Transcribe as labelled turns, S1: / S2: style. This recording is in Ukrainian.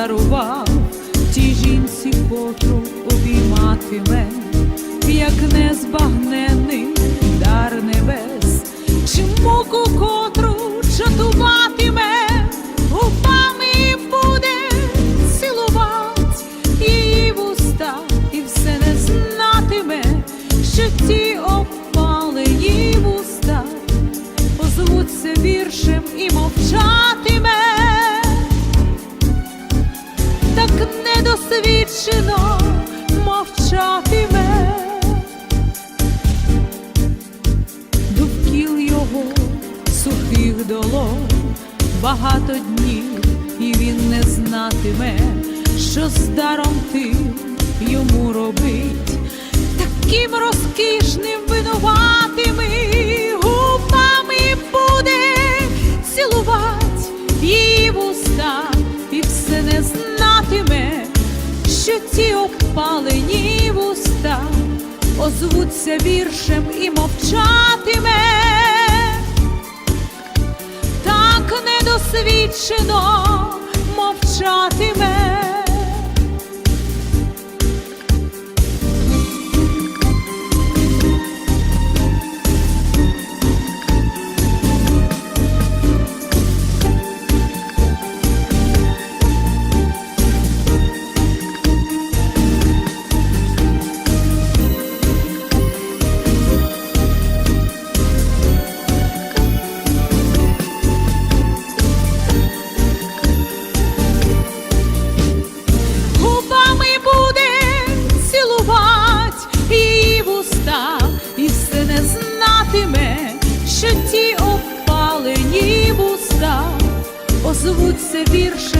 S1: дарував тій жінці, котру обійматиме, як незбагнений дар небес, чи муку котру чатуватиме, губами буде цілувать її вуста, і все не знатиме, що ті опали вуста, позвуться віршем і мов. Так недосвідчено мовчатиме. Довкіл його сухих долон багато днів, і він не знатиме, що з даром ти йому робить, ті обпалені вуста озвуться віршем і мовчатиме, так недосвідчено мовчатиме. Опалені вуста озвуться віршем і мовчатиме.